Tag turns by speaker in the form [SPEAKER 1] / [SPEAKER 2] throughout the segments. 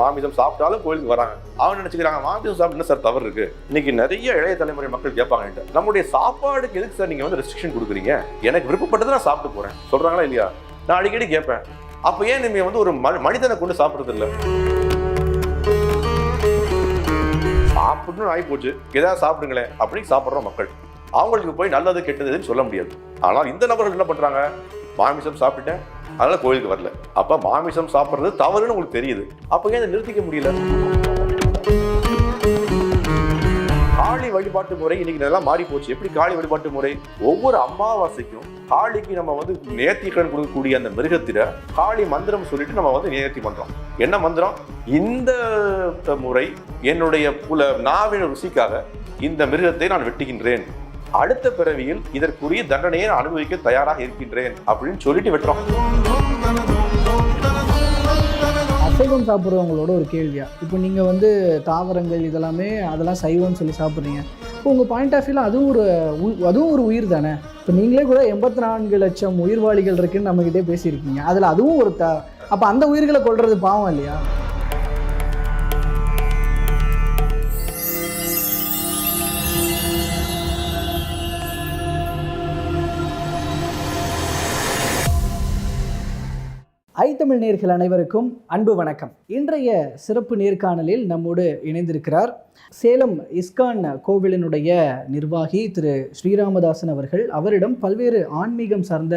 [SPEAKER 1] மாமிசம் சாப்பிட்டாலும் கோயிலுக்கு வராங்க. அவங்க நினைச்சுக்கிறாங்க மாமிசம் சாப்பிட்டு என்ன சார் தவறு இருக்கு? இன்னைக்கு நிறைய இளைய தலைமுறை மக்கள் கேட்பாங்க நம்முடைய சாப்பாடுக்கு எதுக்கு சார் நீங்க வந்து ரெஸ்ட்ரிக்ஷன் கொடுக்குறீங்க? எனக்கு விருப்பப்பட்டதை நான் சாப்பிட்டு போறேன். சொல்றாங்களா இல்லையா? நான் அடிக்கடி கேட்பேன். அப்ப ஏன் நீங்க வந்து ஒரு மனிதனை கொண்டு சாப்பிடுறது இல்லை சாப்பிடணும்னு ஆகி போச்சு ஏதாவது சாப்பிடுங்களேன் அப்படின்னு சாப்பிட்றோம் மக்கள். அவங்களுக்கு போய் நல்லது கெட்டதுன்னு சொல்ல முடியாது. ஆனால் இந்த நபர்கள் என்ன பண்றாங்க? மாமிசம் சாப்பிட்டேன் அதனால கோயிலுக்கு வரல. அப்ப மாமிசம் சாப்பிட்றது தவறுன்னு உங்களுக்கு தெரியுது. அப்போ ஏன் அதை நிறுத்திக்க முடியல? காளி வழிபாட்டு முறை இன்னைக்கு நல்லா மாறி போச்சு. எப்படி காளி வழிபாட்டு முறை? ஒவ்வொரு அமாவாசைக்கும் காளிக்கு நம்ம வந்து நேர்த்திக்கடன் கொடுக்கக்கூடிய அந்த மிருகத்தில காளி மந்திரம் சொல்லிட்டு நம்ம வந்து நேர்த்தி பண்றோம். என்ன மந்திரம்? இந்த முறை என்னுடைய புல நாவின ருசிக்காக இந்த மிருகத்தை நான் வெட்டுகின்றேன். அடுத்த பிறவியில் இதற்குரிய தண்டனையை அனுபவிக்க தயாராக இருக்கின்றேன் அப்படின்னு சொல்லிட்டு விட்டுறோம்.
[SPEAKER 2] அசைவம் சாப்பிட்றவங்களோட ஒரு கேள்வியா? இப்போ நீங்கள் வந்து தாவரங்கள் இதெல்லாமே அதெல்லாம் சைவம்னு சொல்லி சாப்பிட்றீங்க. இப்போ உங்கள் பாயிண்ட் ஆஃப் வியூவில் அதுவும் ஒரு உ- அதுவும் ஒரு உயிர் தானே? இப்போ நீங்களே கூட எண்பத்தி நான்கு லட்சம் உயிர்வாளிகள் இருக்குன்னு நம்மக்கிட்டே பேசியிருக்கீங்க. அதில் அதுவும் ஒரு த அப்போ அந்த உயிர்களை கொல்றது பாவம் இல்லையா? ஐத்தமிழ் நேர்கள் அனைவருக்கும் அன்பு வணக்கம். இன்றைய சிறப்பு நேர்காணலில் நம்மோடு இணைந்திருக்கிறார் சேலம் இஸ்கான் கோவிலினுடைய நிர்வாகி திரு ஸ்ரீராமதாசன் அவர்கள். அவரிடம் பல்வேறு ஆன்மீகம் சார்ந்த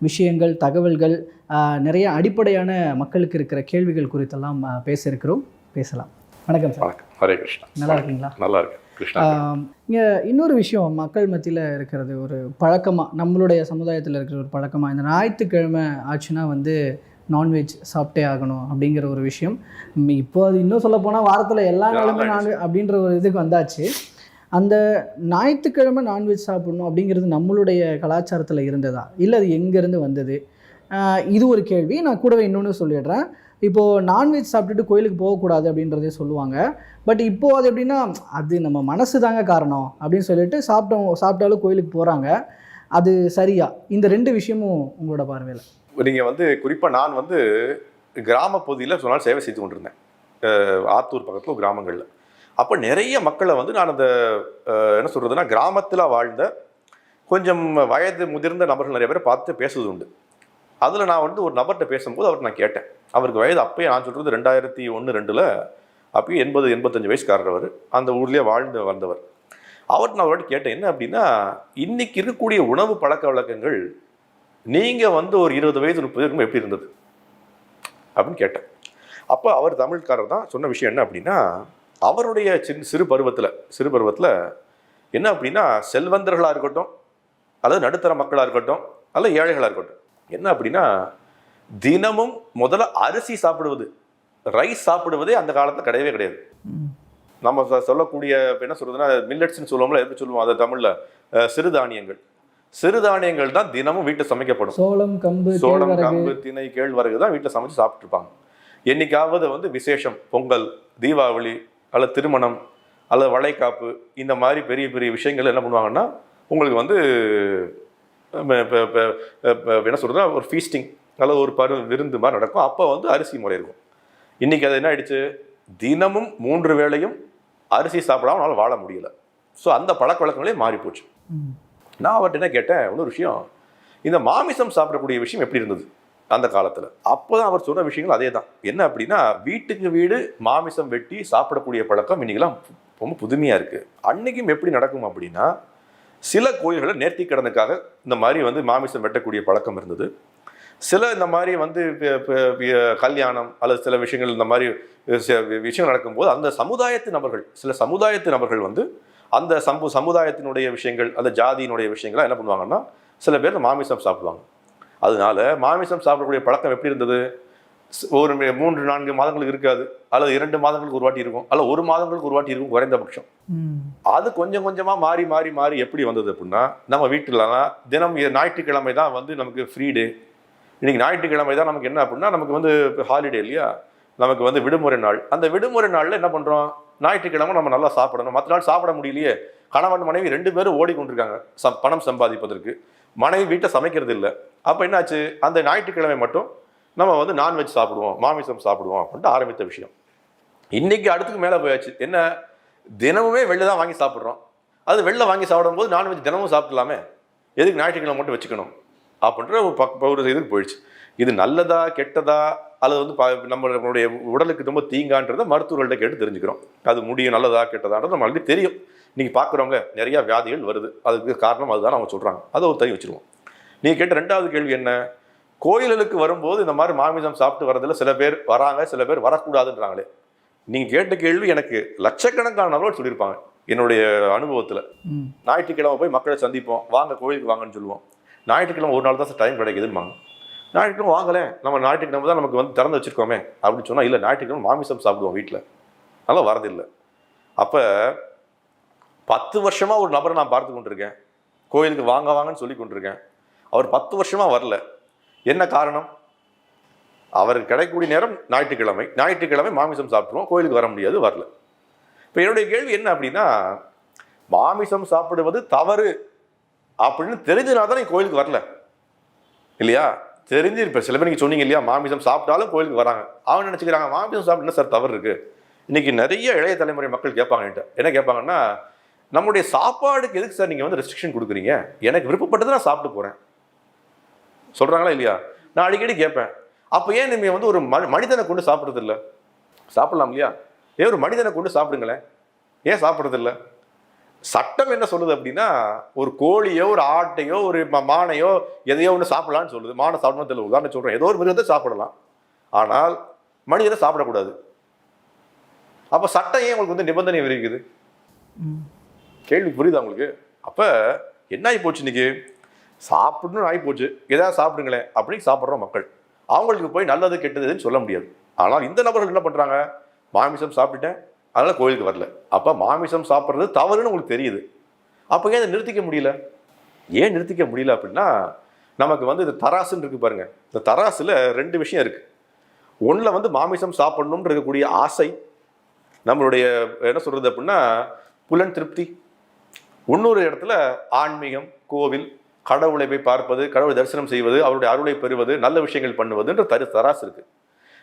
[SPEAKER 2] விஷயங்கள் தகவல்கள் நிறைய அடிப்படையான மக்களுக்கு இருக்கிற கேள்விகள் குறித்தெல்லாம் ஆஹ், பேச இருக்கிறோம் பேசலாம். வணக்கம் சார்.
[SPEAKER 1] வணக்கம். ஹரே கிருஷ்ணா.
[SPEAKER 2] நல்லா இருக்கீங்களா?
[SPEAKER 1] நல்லா இருக்கு
[SPEAKER 2] இங்கே இன்னொரு விஷயம் மக்கள் மத்தியில் இருக்கிறது ஒரு பழக்கமாக நம்மளுடைய சமுதாயத்தில் இருக்கிற ஒரு பழக்கமாக இந்த ஞாயிற்றுக்கிழமை ஆச்சுன்னா வந்து நான்வெஜ் சாப்பிட்டே ஆகணும் அப்படிங்கிற ஒரு விஷயம். இப்போ அது இன்னும் சொல்லப் போனால் வாரத்தில் எல்லா நாளுமே நான்வெஜ் அப்படின்ற ஒரு இதுக்கு வந்தாச்சு. அந்த ஞாயிற்றுக்கிழமை நான்வெஜ் சாப்பிடணும் அப்படிங்கிறது நம்மளுடைய கலாச்சாரத்தில் இருந்ததா? இல்லை அது எங்கேருந்து வந்தது? இது ஒரு கேள்வி. நான் கூடவே இன்னொன்று சொல்லிடுறேன். இப்போது நான்வெஜ் சாப்பிட்டுட்டு கோயிலுக்கு போகக்கூடாது அப்படின்றதே சொல்லுவாங்க. பட் இப்போ அது எப்படின்னா அது நம்ம மனசு தாங்க காரணம் அப்படின்னு சொல்லிட்டு சாப்பிட்டோம் சாப்பிட்டாலும் கோயிலுக்கு போகிறாங்க அது சரியா? இந்த ரெண்டு விஷயமும் உங்களோட பார்வையில்.
[SPEAKER 1] நீங்கள் வந்து குறிப்பாக நான் வந்து கிராம பகுதியில் சொன்னால் சேவை செய்து கொண்டிருந்தேன். ஆத்தூர் பக்கத்தில் கிராமங்களில். அப்போ நிறைய மக்களை வந்து நான் அந்த என்ன சொல்கிறதுனா கிராமத்தில் வாழ்ந்த கொஞ்சம் வயது முதிர்ந்த நபர்கள் நிறைய பேரை பார்த்து பேசுவது உண்டு. அதில் நான் வந்து ஒரு நபர்கிட்ட பேசும்போது அவர்கிட்ட நான் கேட்டேன். அவருக்கு வயது அப்பயே நான் சொல்கிறது ரெண்டாயிரத்தி ஒன்று ரெண்டில் அப்பயும் எண்பது எண்பத்தஞ்சு வயசுக்காரவர் அவர். அந்த ஊர்லேயே வாழ்ந்து வந்தவர். அவர்கிட்ட நான் அவர்கிட்ட கேட்டேன் என்ன அப்படின்னா இன்றைக்கி இருக்கக்கூடிய உணவு பழக்க வழக்கங்கள் நீங்கள் வந்து ஒரு இருபது வயது முப்பது இருக்கும் எப்படி இருந்தது? அப்படின்னு கேட்டேன். அப்போ அவர் தமிழ்காரர் தான் சொன்ன விஷயம் என்ன அப்படின்னா அவருடைய சின் சிறு பருவத்தில் சிறு பருவத்தில் என்ன அப்படின்னா செல்வந்தர்களாக இருக்கட்டும் அல்லது நடுத்தர மக்களாக இருக்கட்டும் அல்லது ஏழைகளாக இருக்கட்டும். என்ன அப்படின்னா தினமும் முதல்ல அரிசி சாப்பிடுவது ரைஸ் சாப்பிடுவதே அந்த காலத்தில் கிடையவே கிடையாது. நம்ம சொல்லக்கூடிய இப்ப என்ன சொல்றதுன்னா மில்லட்ஸ்னு சொல்லுவோம்ல எப்படி சொல்லுவோம் அது தமிழ்ல? சிறுதானியங்கள் சிறுதானியங்கள் தான் தினமும் வீட்டில் சமைக்கப்படும்.
[SPEAKER 2] சோளம் கம்பு
[SPEAKER 1] சோளம் கம்பு திணை கேழ்வரகு தான் வீட்டில் சமைச்சு சாப்பிட்டு இருப்பாங்க என்னைக்காவது வந்து விசேஷம் பொங்கல் தீபாவளி அல்லது திருமணம் அல்லது வளைகாப்பு இந்த மாதிரி பெரிய பெரிய விஷயங்கள் என்ன பண்ணுவாங்கன்னா உங்களுக்கு வந்து என்ன சொல்றதுன்னா ஒரு ஃபீஸ்டிங் அல்லது ஒரு பரு விருந்து மாதிரி நடக்கும். அப்போ வந்து அரிசி முறை இருக்கும். இன்னைக்கு அது என்ன ஆயிடுச்சு? தினமும் மூன்று வேளையும் அரிசி சாப்பிடாம அவனால வாழ முடியல. ஸோ அந்த பழக்க வழக்கங்களே மாறி போச்சு. நான் அவர்கிட்ட என்ன கேட்டேன்? இன்னொரு விஷயம். இந்த மாமிசம் சாப்பிடக்கூடிய விஷயம் எப்படி இருந்தது? அந்த காலத்தில். அப்போ தான் அவர் சொன்ன விஷயங்கள் அதே தான் என்ன அப்படின்னா வீட்டுக்கு வீடு மாமிசம் வெட்டி சாப்பிடக்கூடிய பழக்கம் இன்றைக்கெல்லாம் ரொம்ப புதுமையாக இருக்குது அன்னைக்கும் எப்படி நடக்கும் அப்படின்னா சில கோயில்களில் நேர்த்திக்கடனுக்காக இந்த மாதிரி வந்து மாமிசம் வெட்டக்கூடிய பழக்கம் இருந்தது. சில இந்த மாதிரி வந்து கல்யாணம் அல்லது சில விஷயங்கள் இந்த மாதிரி விஷயம் நடக்கும்போது அந்த சமுதாயத்து நபர்கள் சில சமுதாயத்து நபர்கள் வந்து அந்த சமு சமுதாயத்தினுடைய விஷயங்கள் அந்த ஜாதியினுடைய விஷயங்களை என்ன பண்ணுவாங்கன்னா சில பேர் மாமிசம் சாப்பிடுவாங்க. அதனால மாமிசம் சாப்பிடக்கூடிய பழக்கம் எப்படி இருந்தது? ஒரு மூன்று நான்கு மாதங்களுக்கு இருக்காது. அல்லது இரண்டு மாதங்களுக்கு ஒரு வாட்டி இருக்கும். அல்லது ஒரு மாதங்களுக்கு ஒரு வாட்டி இருக்கும் குறைந்தபட்சம். அது கொஞ்சம் கொஞ்சமாக மாறி மாறி மாறி எப்படி வந்தது அப்படின்னா நம்ம வீட்டிலலாம் தினம் ஞாயிற்றுக்கிழமை தான் வந்து நமக்கு ஃப்ரீ டே இன்னைக்கு ஞாயிற்றுக்கிழமை தான் நமக்கு என்ன அப்படின்னா நமக்கு வந்து ஹாலிடே இல்லையா? நமக்கு வந்து விடுமுறை நாள். அந்த விடுமுறை நாளில் என்ன பண்ணுறோம் ஞாயிற்றுக்கிழமை நம்ம நல்லா சாப்பிடணும். மற்ற நாள் சாப்பிட முடியலையே. கணவன் மனைவி ரெண்டு பேரும் ஓடிக்கொண்டிருக்காங்க. சம் பணம் சம்பாதிப்பதற்கு. மனைவி வீட்டை சமைக்கிறது இல்லை அப்போ என்னாச்சு? அந்த ஞாயிற்றுக்கிழமை மட்டும் நம்ம வந்து நான்வெஜ் சாப்பிடுவோம். மாமிசம் சாப்பிடுவோம் அப்படின்ட்டு ஆரம்பித்த விஷயம். இன்றைக்கி அடுத்துக்கு மேலே போயாச்சு. என்ன? தினமுமே வெளில தான் வாங்கி சாப்பிட்றோம். அது வெளில வாங்கி சாப்பிடும்போது நான்வெஜ் தினமும் சாப்பிடலாமே எதுக்கு ஞாயிற்றுக்கிழமை மட்டும் வச்சுக்கணும்? அப்படின்ற ஒரு பக் ஒரு இதுக்கு போயிடுச்சு. இது நல்லதா கெட்டதா அல்லது வந்து நம்மளுடைய உடலுக்கு ரொம்ப தீங்கான்றதை மருத்துவர்கள்ட்ட கேட்டு தெரிஞ்சுக்கிறோம். அது முடியும் நல்லதா கெட்டதான்றது நம்மளுக்கு தெரியும். இன்னைக்கு பார்க்குறவங்க நிறைய வியாதிகள் வருது. அதுக்கு காரணம் அதுதான் அவங்க சொல்கிறாங்க அதை ஒரு தனி வச்சிருவோம். நீங்கள் கேட்ட ரெண்டாவது கேள்வி என்ன? கோயில்களுக்கு வரும்போது இந்த மாதிரி மாமிசம் சாப்பிட்டு வரதுல சில பேர் வராங்க சில பேர் வரக்கூடாதுன்றாங்களே. நீங்கள் கேட்ட கேள்வி எனக்கு லட்சக்கணக்கான நபர்கள் சொல்லியிருப்பாங்க என்னுடைய அனுபவத்தில். ஞாயிற்றுக்கிழமை போய் மக்களை சந்திப்போம். வாங்க கோயிலுக்கு வாங்கன்னு சொல்லுவோம். ஞாயிற்றுக்கிழமை ஒரு நாள் தான் டைம் கிடைக்குதுன்னு ஞாயிற்றுக்கிழமை வாங்கலை. நம்ம ஞாயிற்றுக்கிழமை தான் நமக்கு வந்து திறந்து வச்சுருக்கோமே அப்படின்னு சொன்னால் இல்லை ஞாயிற்றுக்கிழமை மாமிசம் சாப்பிடுவோம் வீட்டில் அதெல்லாம் வரதில்லை. அப்போ பத்து வருஷமாக ஒரு நபரை நான் பார்த்து கொண்டிருக்கேன். கோயிலுக்கு வாங்க வாங்கன்னு சொல்லி கொண்டிருக்கேன். அவர் பத்து வருஷமாக வரல. என்ன காரணம்? அவருக்கு கிடைக்கக்கூடிய நேரம் ஞாயிற்றுக்கிழமை. ஞாயிற்றுக்கிழமை மாமிசம் சாப்பிடுவோம் கோயிலுக்கு வர முடியாது வரல. இப்போ என்னுடைய கேள்வி என்ன அப்படின்னா மாமிசம் சாப்பிடுவது தவறு அப்படின்னு தெரிஞ்சனால தான் கோயிலுக்கு வரல. இல்லையா? தெரிஞ்சு இப்போ சில பேர் நீங்கள் சொன்னீங்க இல்லையா மாமிசம் சாப்பிட்டாலும் கோயிலுக்கு வராங்க. அவன் நினச்சிக்கிறாங்க மாமிசம் சாப்பிட்டு சார் தவறு இருக்குது இன்றைக்கி நிறைய இளைய தலைமுறை மக்கள் கேட்பாங்க என்ன கேட்பாங்கன்னா நம்முடைய சாப்பாடுக்கு எதுக்கு சார் நீங்கள் வந்து ரெஸ்ட்ரிக்ஷன் கொடுக்குறீங்க? எனக்கு விருப்பப்பட்டது நான் சாப்பிட்டு போகிறேன் சொல்கிறாங்களா இல்லையா? நான் அடிக்கடி கேட்பேன். அப்போ ஏன் நீங்கள் வந்து ஒரு மனி மனிதனை கொண்டு சாப்பிட்றதில்ல? சாப்பிட்லாம் இல்லையா? ஏன் ஒரு மனிதனை கொண்டு சாப்பிடுங்களேன்? ஏன் சாப்பிட்றதில்ல? சட்டம் என்ன சொல்லுது அப்படின்னா ஒரு கோழியோ ஒரு ஆட்டையோ ஒரு மானையோ எதையோ ஒன்று சாப்பிடலாம்னு சொல்லுது. மானை சாப்பிடணும் தெரியல உதாரணம் சொல்கிறேன் ஏதோ ஒரு மிருகத்தை சாப்பிடலாம். ஆனால் மனிதனை சாப்பிடக்கூடாது. அப்போ சட்டம் ஏன் உங்களுக்கு வந்து நிபந்தனை விதிக்குது
[SPEAKER 2] ம்.
[SPEAKER 1] கேள்வி புரியுதா உங்களுக்கு? அப்போ என்ன ஆகி போச்சு இன்னைக்கு? சாப்பிடணும்னு ஆகி போச்சு ஏதாவது சாப்பிடுங்களேன் அப்படின்னு சாப்பிட்ற மக்கள். அவங்களுக்கு போய் நல்லது கெட்டதுன்னு சொல்ல முடியாது. ஆனால் இந்த நபர்கள் என்ன பண்ணுறாங்க மாமிசம் சாப்பிட்டுட்டேன். அதனால் கோயிலுக்கு வரல. அப்போ மாமிசம் சாப்பிட்றது தவறுன்னு உங்களுக்கு தெரியுது. அப்போ ஏன் இதை நிறுத்திக்க முடியல? ஏன் நிறுத்திக்க முடியல அப்படின்னா நமக்கு வந்து இந்த தராசுன்னு இருக்குது பாருங்கள் இந்த தராசில் ரெண்டு விஷயம் இருக்குது ஒன்றில் வந்து மாமிசம் சாப்பிடணும்னு இருக்கக்கூடிய ஆசை நம்மளுடைய என்ன சொல்கிறது அப்படின்னா புலன் திருப்தி. இன்னொரு இடத்துல ஆன்மீகம் கோவில் கடவுளை போய் பார்ப்பது கடவுளை தரிசனம் செய்வது அவருடைய அருளை பெறுவது நல்ல விஷயங்கள் பண்ணுவதுன்ற தரு தராசு இருக்குது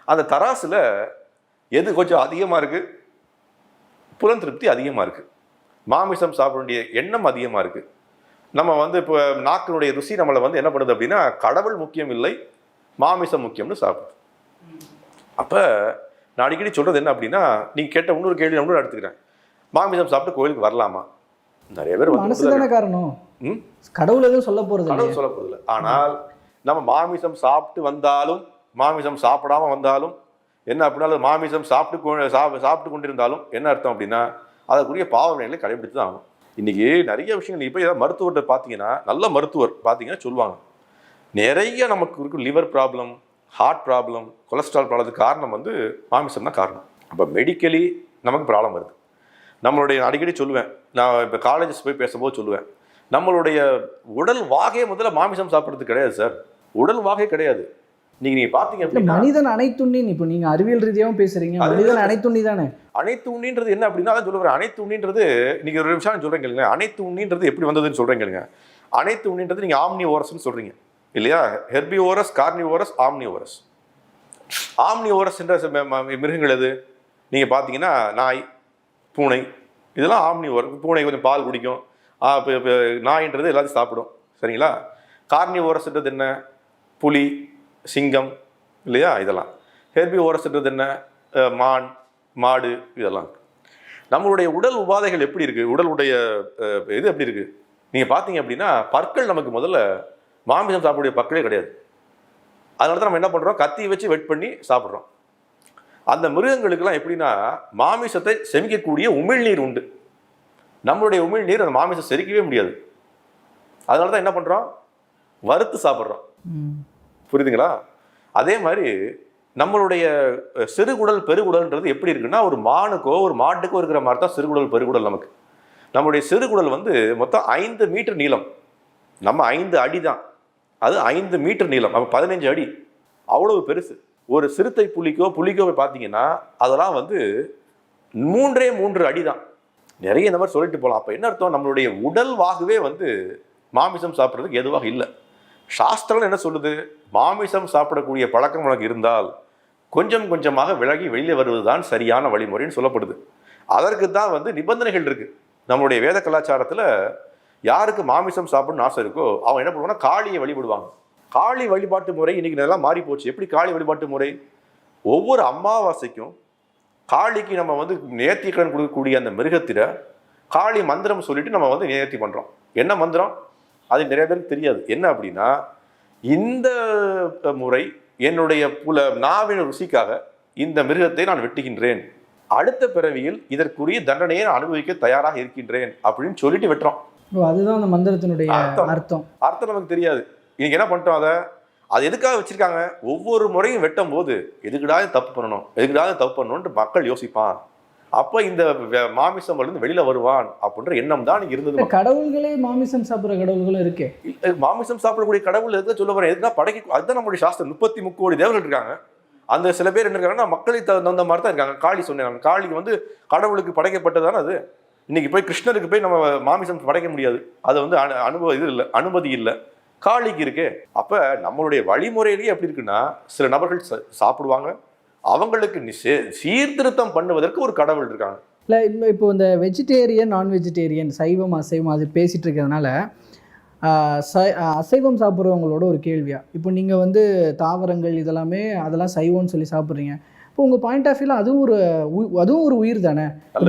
[SPEAKER 1] அந்த தராசில் எது கொஞ்சம் அதிகமாக இருக்குது புலன் திருப்தி அதிகமா இருக்கு. மாமிசம் சாப்பிட வேண்டிய எண்ணம் அதிகமா இருக்கு. நம்ம வந்து இப்போ நாக்கினுடைய ருசி நம்மளை வந்து என்ன பண்ணுது அப்படின்னா கடவுள் முக்கியம் இல்லை மாமிசம் முக்கியம்னு சாப்பிடுது. அப்போ நான் அடிக்கடி சொல்றது என்ன அப்படின்னா நீங்க கேட்ட இன்னொரு கேள்வி நான் இன்னொரு எடுத்துக்கிறேன். மாமிசம் சாப்பிட்டு கோயிலுக்கு வரலாமா? நிறைய பேர் வந்து
[SPEAKER 2] காரணம்? கடவுள் எதுவும் சொல்ல போறது இல்லையே.
[SPEAKER 1] கடவுள் சொல்ல போதில்லை ஆனால் நம்ம மாமிசம் சாப்பிட்டு வந்தாலும் மாமிசம் சாப்பிடாம வந்தாலும் என்ன அப்படின்னா மாமிசம் சாப்பிட்டு கொ- சாப்பிட்டு கொண்டிருந்தாலும் என்ன அர்த்தம் அப்படின்னா அதற்குரிய பாவ வினைகளை கடைபிடித்து தான் ஆகும் இன்னைக்கு நிறைய விஷயங்கள் இப்போ ஏதாவது மருத்துவர்கிட்ட பார்த்தீங்கன்னா நல்ல மருத்துவர் பார்த்தீங்கன்னா சொல்லுவாங்க. நிறைய நமக்கு இருக்கும் liver problem heart problem cholesterol problem காரணம் வந்து மாமிசம் தான் காரணம். அப்போ மெடிக்கலி நமக்கு ப்ராப்ளம் வருது. நம்மளுடைய அடிக்கடி சொல்லுவேன். நான் இப்போ காலேஜஸ் போய் பேசும்போது சொல்லுவேன். நம்மளுடைய உடல் வாகை முதல்ல மாமிசம் சாப்பிட்றது கிடையாது சார். உடல் வாகை கிடையாது. நீங்க நீங்க பாத்தீங்க அப்படின்னா
[SPEAKER 2] மனிதன் அனைத்துண்ணின் இப்போ நீங்க அறிவியல் ரீதியாவும் பேசுறீங்க. மனிதன் அனைத்துண்ணி தானே?
[SPEAKER 1] அனைத்து உண்ணின்றது என்ன அப்படின்னா தான் சொல்லுவேன் அனைத்து உண்ணின்றது நீங்க ஒரு நிமிஷம் சொல்றேன் கேளுங்க அனைத்து உண்ணின்றது எப்படி வந்ததுன்னு சொல்றேன் கேளுங்க. அனைத்து உண்ணின்றது நீங்க ஆம்னி ஓரஸ்ன்னு சொல்றீங்க. இல்லையா? Herbivores carnivores omnivores omnivores என்ற மிருகங்கள் எது? நீங்க பாத்தீங்கன்னா நாய் பூனை இதெல்லாம் ஆம்னி ஓரஸ் பூனை கொஞ்சம் பால் குடிக்கும். நாயின்றது எல்லாத்தையும் சாப்பிடும். சரிங்களா? கார்னி ஓரஸ்ன்றது என்ன? புலி சிங்கம் இல்லையா? இதெல்லாம். ஹெர்பி ஓரஸ்ன்றது என்ன? மான் மாடு இதெல்லாம். நம்மளுடைய உடல் உபாதைகள் எப்படி இருக்குது உடலுடைய இது எப்படி இருக்குது நீங்கள் பார்த்தீங்க அப்படின்னா பற்கள் நமக்கு முதல்ல மாமிசம் சாப்பிடக்கூடிய பற்களே கிடையாது. அதனால தான் நம்ம என்ன பண்ணுறோம் கத்தி வச்சு வெட் பண்ணி சாப்பிட்றோம். அந்த மிருகங்களுக்கெல்லாம் எப்படின்னா மாமிசத்தை செமிக்கக்கூடிய உமிழ்நீர் உண்டு. நம்மளுடைய உமிழ்நீர் அந்த மாமிசம் செரிக்கவே முடியாது. அதனால தான் என்ன பண்ணுறோம் வறுத்து சாப்பிட்றோம். புரியுதுங்களா? அதே மாதிரி நம்மளுடைய சிறுகுடல் பெருகுடல்ன்றது எப்படி இருக்குன்னா ஒரு மானுக்கோ ஒரு மாட்டுக்கோ இருக்கிற மாதிரி தான் சிறுகுடல் பெருகுடல் நமக்கு. நம்மளுடைய சிறுகுடல் வந்து மொத்தம் ஐந்து மீட்டர் நீளம். நம்ம ஐந்து அடி தான் அது ஐந்து மீட்டர் நீளம். அப்போ பதினஞ்சு அடி. அவ்வளவு பெருசு. ஒரு சிறுத்தை புலிக்கோ புலிக்கோ போய் பார்த்தீங்கன்னா அதெல்லாம் வந்து மூன்றே மூன்று அடி தான் நிறைய இந்த மாதிரி சொல்லிட்டு போகலாம் அப்போ என்ன அர்த்தம்? நம்மளுடைய உடல் வாகவே வந்து மாமிசம் சாப்பிட்றதுக்கு எதுவாக இல்லை. சாஸ்திரம் என்ன சொல்லுது? மாமிசம் சாப்பிடக்கூடிய பழக்கம் உனக்கு இருந்தால் கொஞ்சம் கொஞ்சமாக விலகி வெளியே வருவதுதான் சரியான வழிமுறைன்னு சொல்லப்படுது. அதற்கு தான் வந்து நிபந்தனைகள் இருக்குது நம்மளுடைய வேத கலாச்சாரத்தில் யாருக்கு மாமிசம் சாப்பிடணும்னு ஆசை இருக்கோ அவன் என்ன பண்ணுவாங்கன்னா காளியை வழிபடுவாங்க. காளி வழிபாட்டு முறை இன்னைக்கு நல்லா மாறி போச்சு. எப்படி காளி வழிபாட்டு முறை? ஒவ்வொரு அமாவாசைக்கும் காளிக்கு நம்ம வந்து நேர்த்திக்கடன் கொடுக்கக்கூடிய அந்த மிருகத்தில் காளி மந்திரம் சொல்லிட்டு நம்ம வந்து நேர்த்தி பண்ணுறோம் என்ன மந்திரம்? அது நிறைய பேருக்கு தெரியாது. என்ன அப்படின்னா இந்த முறை என்னுடைய புல நாவின் ருசிக்காக இந்த மிருகத்தை நான் வெட்டுகின்றேன். அடுத்த பிறவியில் இதற்குரிய தண்டனையை நான் அனுபவிக்க தயாராக இருக்கின்றேன் அப்படின்னு சொல்லிட்டு வெட்டுறோம்.
[SPEAKER 2] அதுதான் அந்த மந்திரத்தினுடைய
[SPEAKER 1] அர்த்தம்.
[SPEAKER 2] அர்த்தம்.
[SPEAKER 1] அர்த்தம் நமக்கு தெரியாது. இன்னைக்கு என்ன பண்ணிட்டோம் அதை? அது எதுக்காக வச்சிருக்காங்க? ஒவ்வொரு முறையும் வெட்டும் போது எதுக்குடா இது தப்பு பண்ணணும்? எதுக்குடா இது தப்பு பண்ணணும்னு மக்கள் யோசிப்பான். அப்ப இந்த மாமிசம் இருந்து வெளியில வருவான் அப்படின்ற எண்ணம் தான் இருந்தது
[SPEAKER 2] கடவுள்களே மாமிசம் சாப்பிடுற கடவுள்களும் இருக்கே.
[SPEAKER 1] மாமிசம் சாப்பிடக்கூடிய கடவுள் எதுக்கு சொல்ல வரேன்? எதுக்குன்னா படைக்க அதுதான் நம்மளுடைய சாஸ்திரம். முப்பத்தி முக்கோடி தேவர்கள் இருக்காங்க. அந்த சில பேர் என்ன இருக்காங்கன்னா மக்களுக்கு தகுந்த மாதிரி தான் இருக்காங்க. காளி சொன்னாங்க காளி. வந்து கடவுளுக்கு படைக்கப்பட்டதானே அது? இன்னைக்கு போய் கிருஷ்ணருக்கு போய் நம்ம மாமிசம் படைக்க முடியாது. அது வந்து அனு அனுபவம் இது இல்லை அனுமதி இல்லை. காளிக்கு இருக்கு. அப்ப நம்மளுடைய வழிமுறையிலேயே எப்படி இருக்குன்னா சில நபர்கள் சாப்பிடுவாங்க. அவங்களுக்கு சீர்திருத்தம் பண்ணுவதற்கு ஒரு கடவுள் இருக்காங்க.
[SPEAKER 2] இல்லை இப்போ இப்போ இந்த வெஜிடேரியன் நான் வெஜிடேரியன் சைவம் அசைவம் அது பேசிகிட்டு இருக்கிறதுனால அசைவம் சாப்பிட்றவங்களோட ஒரு கேள்வியா? இப்போ நீங்கள் வந்து தாவரங்கள் இதெல்லாமே அதெல்லாம் சைவம்னு சொல்லி சாப்பிட்றீங்க. இப்போ உங்கள் பாயிண்ட் ஆஃப் வியூவில் அதுவும் ஒரு அதுவும் ஒரு உயிர் தானே?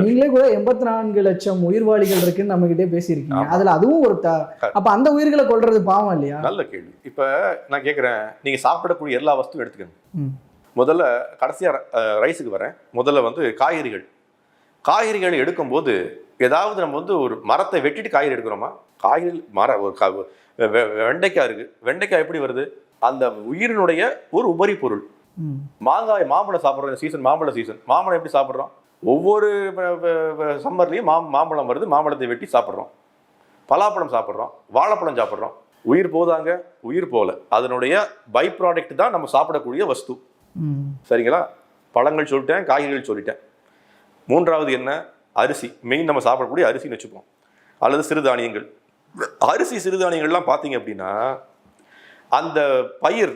[SPEAKER 2] நீங்களே கூட எண்பத்தி நான்கு லட்சம் உயிர்வாளிகள் இருக்குன்னு நம்மகிட்டே பேசியிருக்கீங்க. அதில் அதுவும் ஒரு த அப்போ அந்த உயிர்களை கொல்றது பாவம் இல்லையா?
[SPEAKER 1] நல்ல கேள்வி. இப்ப நான் கேட்குறேன் நீங்க சாப்பிடக்கூடிய எல்லா வஸ்துவும் எடுத்துக்கணும் முதல்ல கடைசியாக ரைஸுக்கு வரேன். முதல்ல வந்து காய்கறிகள். காய்கறிகளை எடுக்கும்போது ஏதாவது நம்ம வந்து ஒரு மரத்தை வெட்டிட்டு காய்கறி எடுக்கிறோமா? காய்கறி மர ஒரு கா- வெண்டைக்காய் இருக்கு. வெண்டைக்காய் எப்படி வருது? அந்த உயிரினுடைய ஒரு உபரி பொருள். மாங்காய் மாம்பழம் சாப்பிட்றோம் சீசன் மாம்பழ சீசன் மாம்பழம் எப்படி சாப்பிட்றோம்? ஒவ்வொரு சம்மர்லேயும் மா மாம்பழம் வருது. மாம்பழத்தை வெட்டி சாப்பிட்றோம். பலாப்பழம் சாப்பிட்றோம். வாழைப்பழம் சாப்பிட்றோம். உயிர் போதாங்க? உயிர் போல அதனுடைய பை ப்ராடக்ட் தான் நம்ம சாப்பிடக்கூடிய வஸ்து. சரிங்களா? பழங்கள் சொல்லிட்டேன் காய்கறிகள் சொல்லிட்டேன். மூன்றாவது என்ன? அரிசி. மெயின் நம்ம சாப்பிடக்கூடிய அரிசின்னு வச்சுப்போம். அல்லது சிறுதானியங்கள். அரிசி சிறுதானியங்கள்லாம் பார்த்தீங்க அப்படின்னா அந்த பயிர்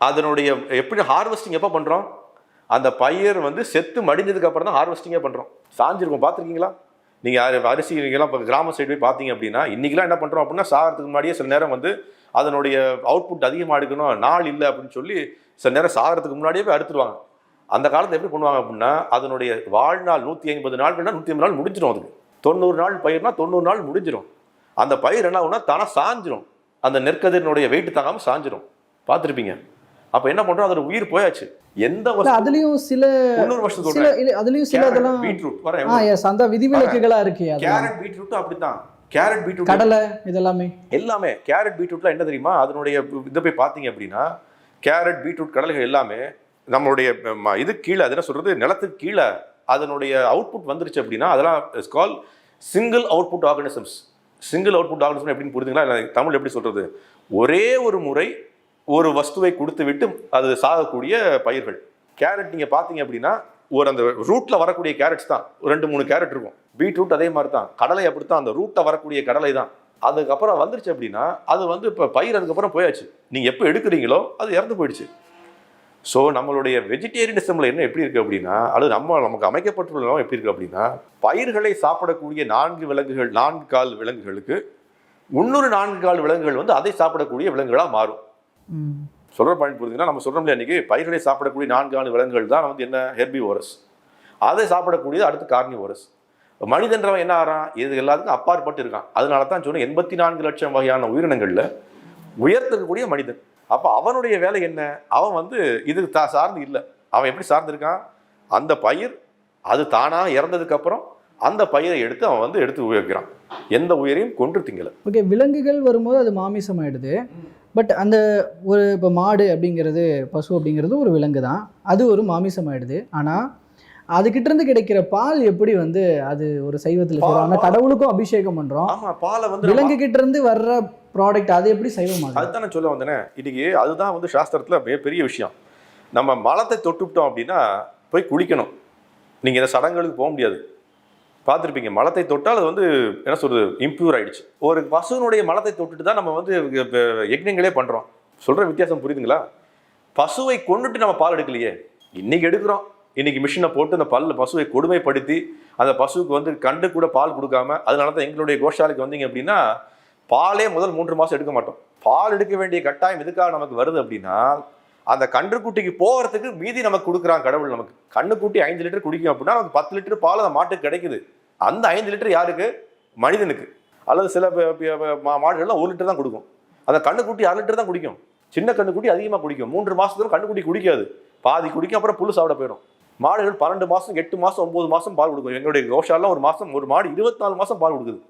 [SPEAKER 1] அதனுடைய எப்படி ஹார்வெஸ்டிங் எப்போ பண்ணுறோம் அந்த பயிர் வந்து செத்து மடிஞ்சதுக்கு அப்புறம் தான் ஹார்வெஸ்டிங்கே பண்ணுறோம் சாஞ்சிருக்கோம். பார்த்துருக்கீங்களா? நீங்கள் அரிசி நீங்கள்லாம் இப்போ கிராம சைடு போய் பார்த்தீங்க அப்படின்னா இன்றைக்கெலாம் என்ன பண்ணுறோம் அப்படின்னா சாகிறதுக்கு முன்னாடியே சில நேரம் வந்து அதனுடைய அவுட்புட் அதிகமாக எடுக்கணும் நாள் இல்லை அப்படின்னு சொல்லி சில நேரம் சாகிறதுக்கு முன்னாடியே போய் அறுத்துருவாங்க அந்த காலத்தில் எப்படி பண்ணுவாங்க அப்படின்னா அதனுடைய வாழ்நாள் நூற்றி ஐம்பது நாட்கள்னா நூற்றி ஐம்பது நாள் முடிஞ்சிடும் அதுக்கு. தொண்ணூறு நாள் பயிர்னா தொண்ணூறு நாள் முடிஞ்சிடும் அந்த பயிர் என்ன ஆகும்னா தானே சாஞ்சிரும். அந்த நெற்கதிரினுடைய வெயிட் தாங்காமல் சாஞ்சிரும். பார்த்துருப்பீங்க. அப்போ என்ன பண்ணுறோம் அதோட உயிர் போயாச்சு. எந்த
[SPEAKER 2] அதுலயும் சில
[SPEAKER 1] இன்னொரு வருஷம்
[SPEAKER 2] அதுலயும் சில இதெல்லாம்
[SPEAKER 1] பீட்ரூட் வரேன்
[SPEAKER 2] அந்த விதிவிலக்குகளா இருக்கு
[SPEAKER 1] கேரட் பீட்ரூட்டும் அப்படித்தான். கேரட் பீட்ரூட்
[SPEAKER 2] கடலை இதெல்லாமே.
[SPEAKER 1] எல்லாமே. கேரட் பீட்ரூட்லாம் என்ன தெரியுமா? அதனுடைய இதை போய் பார்த்தீங்க அப்படின்னா கேரட் பீட்ரூட் கடலைகள் எல்லாமே நம்மளுடைய இது கீழே அது என்ன சொல்றது? நிலத்துக்கு கீழே அதனுடைய அவுட்புட் வந்துருச்சு அப்படின்னா அதெல்லாம் call single output organisms single output organism எப்படின்னு புரிஞ்சுங்களா? இல்லை தமிழ் எப்படி சொல்றது? ஒரே ஒரு முறை ஒரு வஸ்துவை கொடுத்து விட்டு அது சாகக்கூடிய பயிர்கள். கேரட் நீங்க பார்த்தீங்க அப்படின்னா ஒரு அந்த ரூட்டில் வரக்கூடிய கேரட்ஸ் தான். ரெண்டு மூணு கேரட் இருக்கும். பீட்ரூட் அதே மாதிரி தான் கடலை அப்படித்தான். அந்த ரூட்டில் வரக்கூடிய கடலை தான். அதுக்கப்புறம் வந்துருச்சு அப்படின்னா அது வந்து இப்போ பயிர் அதுக்கப்புறம் போயாச்சு. நீங்கள் எப்போ எடுக்கிறீங்களோ அது இறந்து போயிடுச்சு. ஸோ நம்மளுடைய வெஜிடேரியனிசமில் என்ன எப்படி இருக்குது அப்படின்னா அது நம்ம நமக்கு அமைக்கப்பட்டுள்ள எப்படி இருக்குது அப்படின்னா பயிர்களை சாப்பிடக்கூடிய நான்கு விலங்குகள் நான்கு கால் விலங்குகளுக்கு இன்னொரு நான்கு கால் விலங்குகள் வந்து அதை சாப்பிடக்கூடிய விலங்குகளாக மாறும். சொல்கிற பாயிண்ட் புரிஞ்சுங்கன்னா நம்ம சொல்கிறோம் இல்லையா இன்னைக்கு? பயிர்களை சாப்பிடக்கூடிய நான்கு கால் விலங்குகள் தான் வந்து என்ன? ஹெர்பி ஓரஸ் அதை சாப்பிடக்கூடியது அடுத்து கார்னி ஓரஸ் மனிதன்றவன் என்ன ஆறான்? இது எல்லாத்துக்கும் அப்பாற்பட்டு இருக்கான். அதனால தான் சொன்னேன் எண்பத்தி நான்கு லட்சம் வகையான உயிரினங்களில் உயர்த்தக்கூடிய மனிதன். அப்போ அவனுடைய வேலை என்ன? அவன் வந்து இது தா சார்ந்து இல்லை. அவன் எப்படி சார்ந்திருக்கான்? அந்த பயிர் அது தானாக இறந்ததுக்கப்புறம் அந்த பயிரை எடுத்து அவன் வந்து எடுத்து உபயோகிக்கிறான். எந்த உயிரையும் கொன்று திங்கலை.
[SPEAKER 2] ஓகே விலங்குகள் வரும்போது அது மாமிசம் ஆயிடுது பட் அந்த ஒரு இப்போ மாடு அப்படிங்கிறது பசு அப்படிங்கிறது ஒரு விலங்கு தான் அது ஒரு மாமிசம் ஆயிடுது ஆனால் அதுகிட்ட இருந்து கிடைக்கிற பால் எப்படி வந்து அது ஒரு சைவத்தில் ஆனால் கடவுளுக்கும் அபிஷேகம் பண்ணுறோம்
[SPEAKER 1] ஆமா பாலை வந்து
[SPEAKER 2] விலங்கு கிட்ட இருந்து வர்ற ப்ராடக்ட் அது எப்படி சைவமாகுது?
[SPEAKER 1] அதுதான் நான் சொல்ல வந்தேனே. இன்னைக்கு அதுதான் வந்து சாஸ்திரத்துல மிகப்பெரிய விஷயம். நம்ம மலத்தை தொட்டுவிட்டோம் அப்படின்னா போய் குளிக்கணும். நீங்க இந்த சடங்குகளுக்கு போக முடியாது. பார்த்துருப்பீங்க. மலத்தை தொட்டால் அது வந்து என்ன சொல்கிறது இம்ப்யூர் ஆகிடுச்சு ஒரு பசுனுடைய மலத்தை தொட்டுட்டு தான் நம்ம வந்து இப்ப பண்ணுறோம் சொல்கிற வித்தியாசம் புரியுதுங்களா? பசுவை கொண்டுட்டு நம்ம பால் எடுக்கலையே. இன்றைக்கி எடுக்கிறோம். இன்றைக்கி மிஷினை போட்டு அந்த பல்ல பசுவை கொடுமைப்படுத்தி அந்த பசுவுக்கு வந்து கண்டு கூட பால் கொடுக்காம அதனால தான் எங்களுடைய கோஷாலைக்கு வந்தீங்க அப்படின்னா பாலே முதல் மூன்று மாதம் எடுக்க மாட்டோம். பால் எடுக்க வேண்டிய கட்டாயம் எதுக்காக நமக்கு வருது அப்படின்னா அந்த கன்றுக்குட்டிக்கு போகிறதுக்கு மீதி நமக்கு கொடுக்குறான் கடவுள். நமக்கு கண்ணுக்குட்டி ஐந்து லிட்டர் குடிக்கும் அப்படின்னா நமக்கு பத்து லிட்டர் பால் அந்த மாட்டுக்கு கிடைக்குது. அந்த ஐந்து லிட்டர் யாருக்கு? மனிதனுக்கு. அல்லது சில மா- மாடுகள்லாம் ஒரு லிட்டர் தான் கொடுக்கும். அந்த கண்ணுக்குட்டி அரை லிட்டர் தான் குடிக்கும். சின்ன கண்ணுக்குட்டி அதிகமாக குடிக்கும். மூன்று மாதத்துக்கு கண்ணுக்குட்டி குடிக்காது. பாதி குடிக்கும் அப்புறம் புல் சாப்பிட போயிடும். மாடுகள் பன்னெண்டு மாதம் எட்டு மாதம் ஒம்பது மாதம் பால் கொடுக்கும். எங்களுடைய கோஷாலாம் ஒரு மாதம் ஒரு மாடு இருபத்தி நாலு மாதம் பால் கொடுக்குது.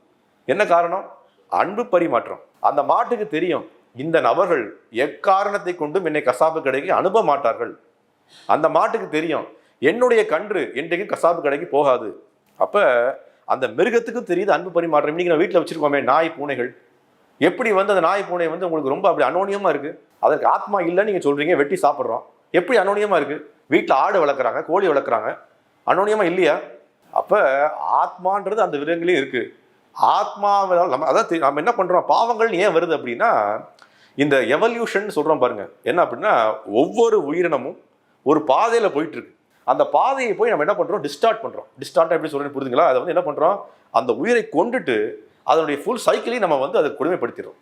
[SPEAKER 1] என்ன காரணம்? அன்பு பரிமாற்றம். அந்த மாட்டுக்கு தெரியும். இந்த நபர்கள் எக்காரணத்தை கொண்டும் என்னை கசாப்பு கடைக்கு அனுப்ப மாட்டார்கள். அந்த மாட்டுக்கு தெரியும் என்னுடைய கன்று என்றைக்கும் கசாப்பு கடைக்கு போகாது. அப்ப அந்த மிருகத்துக்கும் தெரியுது அன்பு பரிமாற்றம். இன்னைக்கு நான் வீட்டில் வச்சிருக்கோமே நாய் பூனைகள். எப்படி வந்து அந்த நாய் பூனை வந்து உங்களுக்கு ரொம்ப அப்படி அனோனியமா இருக்கு? அதற்கு ஆத்மா இல்லைன்னு நீங்க சொல்றீங்க வெட்டி சாப்பிட்றோம். எப்படி அனோனியமா இருக்கு? வீட்டில் ஆடு வளர்க்குறாங்க கோழி வளர்க்குறாங்க. அனோனியமா இல்லையா? அப்ப ஆத்மான்றது அந்த விலங்குலையும் இருக்கு. ஆத்மாவால் நம்ம அதான் நம்ம என்ன பண்றோம் பாவங்கள் ஏன் வருது அப்படின்னா இந்த எவல்யூஷன் சொல்கிறோம் பாருங்க. என்ன அப்படின்னா ஒவ்வொரு உயிரினமும் ஒரு பாதையில் போயிட்டுருக்கு. அந்த பாதையை போய் நம்ம என்ன பண்ணுறோம் டிஸ்டார்ட் பண்ணுறோம் டிஸ்டார்ட் எப்படி சொல்றேன்னு புரியுதுங்களா அதை வந்து என்ன பண்ணுறோம் அந்த உயிரை கொண்டுட்டு அதனுடைய ஃபுல் சைக்கிளையும் நம்ம வந்து அதை கொடுமைப்படுத்திடுறோம்.